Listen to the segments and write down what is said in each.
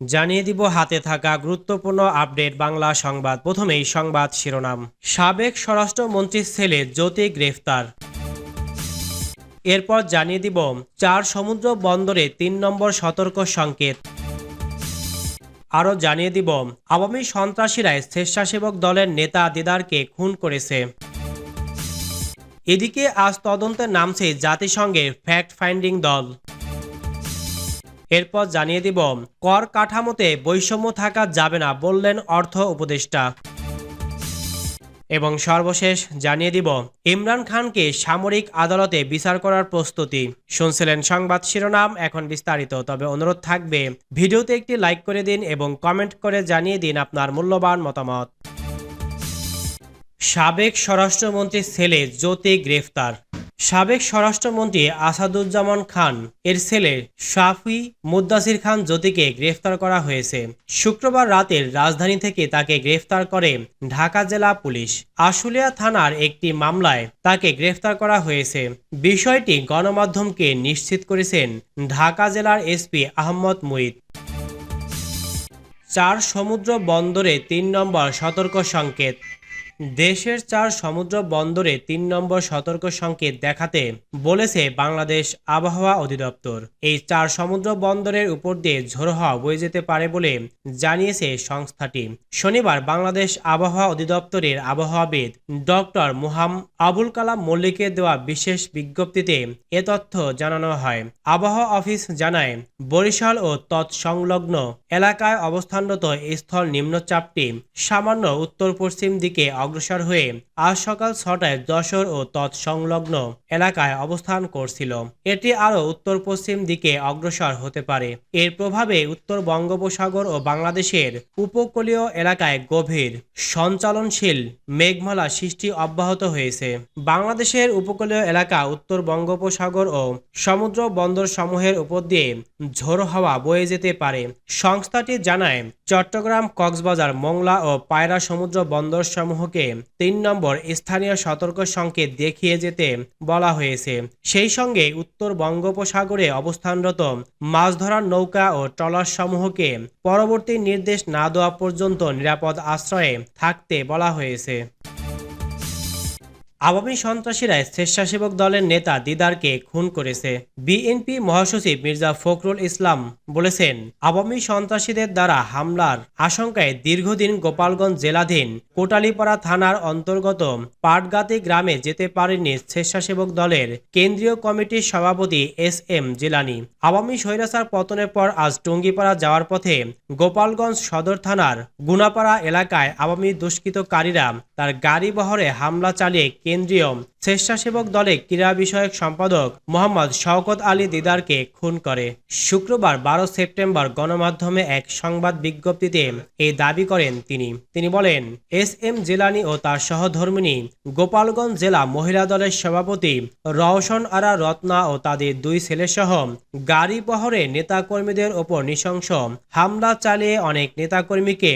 জানিয়ে দিব হাতে থাকা গুরুত্বপূর্ণ আপডেট বাংলা সংবাদ। প্রথমেই সংবাদ শিরোনাম। সাবেক স্বরাষ্ট্রমন্ত্রীর ছেলে জ্যোতি গ্রেফতার। এরপর জানিয়ে দিব চার সমুদ্র বন্দরে তিন নম্বর সতর্ক সংকেত। আরও জানিয়ে দিব, আওয়ামী সন্ত্রাসীরাই স্বেচ্ছাসেবক দলের নেতা দিদারকে খুন করেছে। এদিকে আজ তদন্তে নামছে জাতিসংঘের ফ্যাক্ট ফাইন্ডিং দল। এরপর জানিয়ে দিব, কর কাঠামোতে বৈষম্য থাকা যাবে না বললেন অর্থ উপদেষ্টা। এবং সর্বশেষ জানিয়ে দিব, ইমরান খানকে সামরিক আদালতে বিচার করার প্রস্তুতি। শুনছিলেন সংবাদ শিরোনাম, এখন বিস্তারিত, তবে অনুরোধ থাকবে, ভিডিওতে একটি লাইক করে দিন এবং কমেন্ট করে জানিয়ে দিন আপনার মূল্যবান মতামত। সাবেক স্বরাষ্ট্রমন্ত্রীর ছেলে জ্যোতি গ্রেফতার। সাবেক স্বরাষ্ট্রমন্ত্রী আসাদুজ্জামান খান, এর ছেলে শাফি মুদ্দাসির খান জ্যোতিকে গ্রেফতার করা হয়েছে। শুক্রবার রাতের রাজধানী থেকে তাকে গ্রেফতার করে ঢাকা জেলা পুলিশ। আশুলিয়া থানার একটি মামলায় তাকে গ্রেফতার করা হয়েছে। বিষয়টি গণমাধ্যমকে নিশ্চিত করেছেন ঢাকা জেলার এসপি আহমদ মুইদ চার সমুদ্র বন্দরে তিন নম্বর সতর্ক সংকেত। দেশের চার সমুদ্র বন্দরে তিন নম্বর সতর্ক সংকেত দেখাতে বলেছে বাংলাদেশ আবহাওয়া অধিদপ্তর। এই চার সমুদ্র বন্দরের উপর দিয়ে ঝোড়ো হওয়া বয়ে যেতে পারে বলে জানিয়েছে সংস্থাটি। শনিবার বাংলাদেশ আবহাওয়া অধিদপ্তরের আবহাওয়াবিদ ডক্টর মুহাম আবুল কালাম মল্লিকের দেওয়া বিশেষ বিজ্ঞপ্তিতে এ তথ্য জানানো হয়। আবহাওয়া অফিস জানায়, বরিশাল ও তৎসংলগ্ন এলাকায় অবস্থানরত স্থল নিম্নচাপটি সামান্য উত্তর পশ্চিম দিকে অগ্রসর হয়ে আজ সকাল ছটায় যশোর ও তৎসংলগ্ন এলাকায় অবস্থান করছিল। এটি আরও উত্তর পশ্চিম দিকে অগ্রসর হতে পারে। এর প্রভাবে উত্তর বঙ্গোপসাগর ও বাংলাদেশের উপকূলীয় এলাকায় গভীর সঞ্চালনশীল মেঘমালা সৃষ্টি অব্যাহত হয়েছে। বাংলাদেশের উপকূলীয় এলাকা উত্তর বঙ্গোপসাগর ও সমুদ্র বন্দর সমূহের উপর দিয়ে ঝোড়ো হাওয়া বয়ে যেতে পারে। সংস্থাটি জানায়, চট্টগ্রাম, কক্সবাজার, মংলা ও পায়রা সমুদ্র বন্দর সমূহকে তিন নম্বর স্থানীয় সতর্ক সংকেত দেখিয়ে যেতে বলা হয়েছে। সেই সঙ্গে উত্তর বঙ্গোপসাগরে অবস্থানরত মাছ ধরার নৌকা ও ট্রলার সমূহকে পরবর্তী নির্দেশ না দেওয়া পর্যন্ত নিরাপদ আশ্রয়ে থাকতে বলা হয়েছে। আওয়ামী সন্ত্রাসীরা স্বেচ্ছাসেবক দলের নেতা দিদারকে খুন করেছে। বিএনপি মহাসচিব মির্জা ফখরুল ইসলাম বলেছেন, আওয়ামী সন্ত্রাসীদের দ্বারা হামলার আশঙ্কায় দীর্ঘদিন গোপালগঞ্জ জেলাধীন কোটালীপাড়া থানার অন্তর্গত পাটগাতি গ্রামে যেতে পারেননি স্বেচ্ছাসেবক দলের কেন্দ্রীয় কমিটির সভাপতি এস এম জিলানি। আওয়ামী স্বৈরাচার পতনের পর আজ টঙ্গিপাড়া যাওয়ার পথে গোপালগঞ্জ সদর থানার গুনাপাড়া এলাকায় আওয়ামী দুষ্কৃতকারীরা তার গাড়ি বহরে হামলা চালিয়ে কেন্দ্রীয় স্বেচ্ছাসেবক দলে ক্রীড়া বিষয়ক সম্পাদক মোহাম্মদ শওকত আলী দিদারকে খুন করে। শুক্রবার বারো সেপ্টেম্বর গণমাধ্যমে এক সংবাদ বিজ্ঞপ্তিতে এই দাবি করেন তিনি। তিনি বলেন এস এম জেলানি ও তার সহধর্মিনী গোপালগঞ্জ জেলা মহিলা দলের সভাপতি রওশন আরা রত্না ও তাদের দুই ছেলেসহ গাড়ি বহরে নেতাকর্মীদের ওপর নৃশংস হামলা চালিয়ে অনেক নেতাকর্মীকে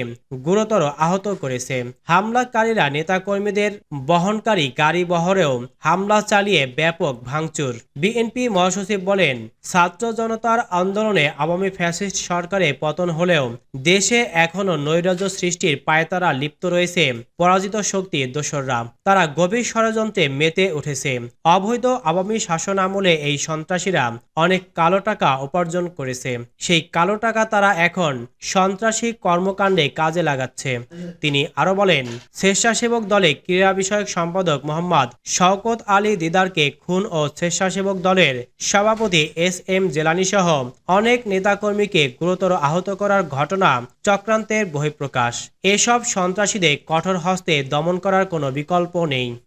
গুরুতর আহত করেছে। হামলাকারীরা নেতাকর্মীদের বহনকারী গাড়ি বহরেও হামলা চালিয়ে ব্যাপক ভাঙচুর। বিএনপি মহাসচিব বলেন, ছাত্র জনতার আন্দোলনে আওয়ামী ফ্যাসিস্ট সরকারে পতন হলেও দেশে এখনও নৈরাজ্য সৃষ্টির পায়তারা লিপ্ত রয়েছে। পরাজিত শক্তি দোসররা। তারা গভীর ষড়যন্ত্রে মেতে উঠেছে। অবৈধ আওয়ামী শাসন আমলে এই সন্ত্রাসীরা অনেক কালো টাকা উপার্জন করেছে। সেই কালো টাকা তারা এখন সন্ত্রাসী কর্মকাণ্ডে কাজে লাগাচ্ছে। তিনি আরও বলেন, স্বেচ্ছাসেবক দলে ক্রীড়া বিষয়ক সম্পাদক মোহাম্মদ শওকত আলী দিদারকে খুন ও স্বেচ্ছাসেবক দলের সভাপতি এস এম জেলানি সহ অনেক নেতাকর্মীকে গুরুতর আহত করার ঘটনা চক্রান্তের বহিঃপ্রকাশ। এসব সন্ত্রাসীদের কঠোর হস্তে দমন করার কোনো বিকল্প Warning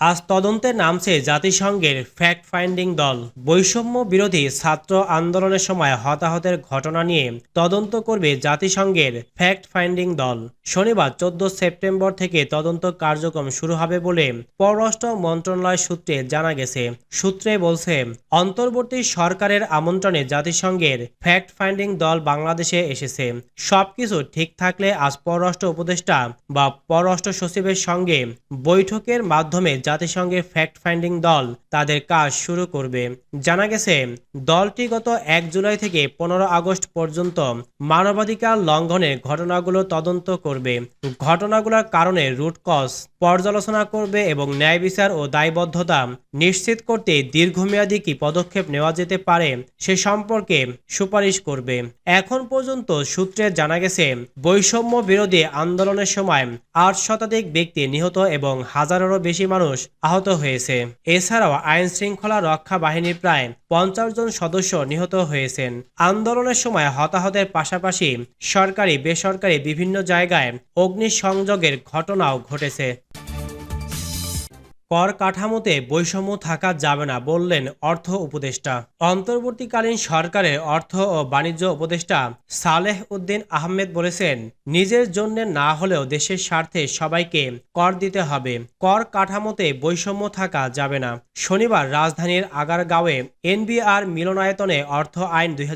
আজ তদন্তে নামছে জাতিসংঘের ফ্যাক্ট ফাইন্ডিং দল। বৈষম্য বিরোধী ছাত্র আন্দোলনের সময় হতাহতের ঘটনা নিয়ে তদন্ত করবে জাতিসংঘের ফ্যাক্ট ফাইন্ডিং দল। শনিবার চোদ্দ সেপ্টেম্বর থেকে তদন্ত কার্যক্রম শুরু হবে বলে পররাষ্ট্র মন্ত্রণালয় সূত্রে জানা গেছে। সূত্রে বলছে, অন্তর্বর্তী সরকারের আমন্ত্রণে জাতিসংঘের ফ্যাক্ট ফাইন্ডিং দল বাংলাদেশে এসেছে। সবকিছু ঠিক থাকলে আজ পররাষ্ট্র উপদেষ্টা বা পররাষ্ট্র সচিবের সঙ্গে বৈঠকের মাধ্যমে জাতিসংঘের ফ্যাক্ট ফাইন্ডিং দল তাদের কাজ শুরু করবে। জানা গেছে, দলটি গত এক জুলাই থেকে পনেরো আগস্ট পর্যন্ত মানবাধিকার লঙ্ঘনের ঘটনাগুলো তদন্ত করবে। ঘটনাগুলোর কারণে রুট কজ পর্যালোচনা করবে এবং ন্যায় বিচার ও দায়বদ্ধতা নিশ্চিত করতে দীর্ঘমেয়াদী কি পদক্ষেপ নেওয়া যেতে পারে সে সম্পর্কে সুপারিশ করবে। এখন পর্যন্ত সূত্রে জানা গেছে, বৈষম্য বিরোধী আন্দোলনের সময় আট শতাধিক ব্যক্তি নিহত এবং হাজারেরও বেশি মানুষ আহত হয়েছে। এছাড়াও আইন শৃঙ্খলা রক্ষা বাহিনীর প্রায় পঞ্চাশ জন সদস্য নিহত হয়েছেন। আন্দোলনের সময় হতাহতের পাশাপাশি সরকারি বেসরকারি বিভিন্ন জায়গায় অগ্নিসংযোগের ঘটনাও ঘটেছে। কর কাঠামোতে বৈষম্য থাকা যাবে না বললেন অর্থ উপদেষ্টা। অন্তর্বর্তীকালীন সরকারের অর্থ ও বাণিজ্য উপদেষ্টা সালেহ উদ্দিন আহমেদ বলেছেন, নিজের জন্য না হলেও দেশের স্বার্থে সবাইকে কর দিতে হবে। কর কাঠামোতে বৈষম্য থাকা যাবে না। শনিবার রাজধানীর আগারগাঁওয়ে এনবিআর মিলনায়তনে অর্থ আইন দুই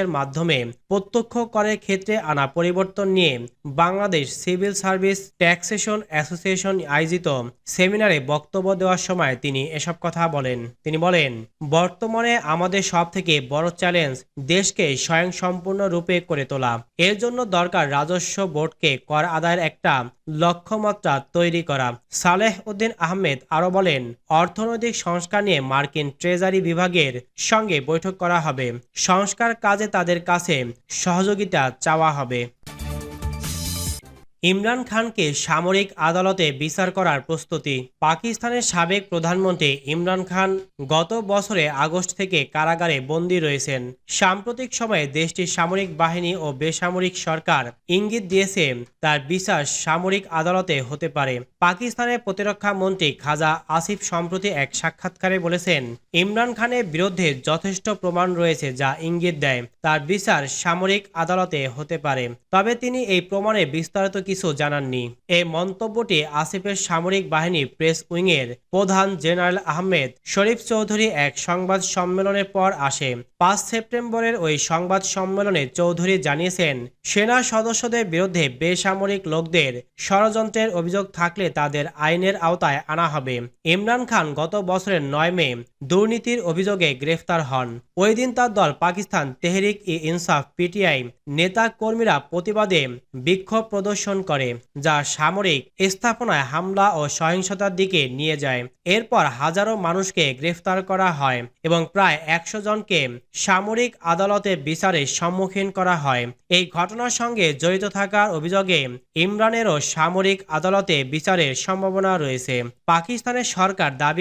এর মাধ্যমে প্রত্যক্ষ করের ক্ষেত্রে আনা পরিবর্তন নিয়ে Bangladesh civil service taxation association আয়োজিত সেমিনারে বক্তব্য দেওয়ার সময় তিনি এসব কথা বলেন। তিনি বলেন, বর্তমানে আমাদের সব থেকে বড় চ্যালেঞ্জ দেশকে স্বয়ংসম্পূর্ণ রূপে করে তোলা। এর জন্য দরকার রাজস্ব বোর্ডকে কর আদায়ের একটা লক্ষ্যমাত্রা তৈরি করা। সালেহ উদ্দিন আহমেদ আরও বলেন, অর্থনৈতিক সংস্কার নিয়ে মার্কিন ট্রেজারি বিভাগের সঙ্গে বৈঠক করা হবে। সংস্কার কাজে তাদের কাছে সহযোগিতা চাওয়া হবে। ইমরান খানকে সামরিক আদালতে বিচার করার প্রস্তুতি। পাকিস্তানের সাবেক প্রধানমন্ত্রী ইমরান খান গত বছরে আগস্ট থেকে কারাগারে বন্দী রয়েছেন। সাম্প্রতিক সময়ে দেশটির সামরিক বাহিনী ও বেসামরিক সরকার ইঙ্গিত দিয়েছে তার বিচার সামরিক আদালতে হতে পারে। পাকিস্তানের প্রতিরক্ষা মন্ত্রী খাজা আসিফ সম্প্রতি এক সাক্ষাৎকারে বলেছেন, ইমরান খানের বিরুদ্ধে যথেষ্ট প্রমাণ রয়েছে যা ইঙ্গিত দেয়। তার বিচার সামরিক আদালতে হতে পারে। তবে তিনি এই প্রমাণে বিস্তারিত কিছু জানাননি। এই মন্তব্যটি আসিফের সামরিক বাহিনী প্রেস উইংয়ের প্রধান জেনারেল আহমেদ শরীফ চৌধুরী এক সংবাদ সম্মেলনের পর আসে। পাঁচ সেপ্টেম্বরের ওই সংবাদ সম্মেলনে চৌধুরী জানিয়েছেন, সেনা সদস্যদের বিরুদ্ধে বেসামরিক লোকদের ষড়যন্ত্রের অভিযোগ থাকলে তাদের আইনের আওতায় আনা হবে। ইমরান খান গত বছরের নয় মে দুর্নীতির অভিযোগে গ্রেফতার হন। ওই দিন তার দল পাকিস্তান তেহরিক ই ইনসাফ পিটিআই নেতা কর্মীরা প্রতিবাদে বিক্ষোভ প্রদর্শন করে, যা সামরিক স্থাপনায় হামলা ও সহিংসতার দিকে নিয়ে যায়। এরপর হাজারো মানুষকে গ্রেফতার করা হয় এবং প্রায় একশো জনকে সামরিক আদালতে বিচারের সম্মুখীন করা হয়। এই ঘটনার সঙ্গে জড়িত থাকার অভিযোগে ইমরানেরও সামরিক আদালতে বিচারের সম্ভাবনা রয়েছে। পাকিস্তানের সরকার দাবি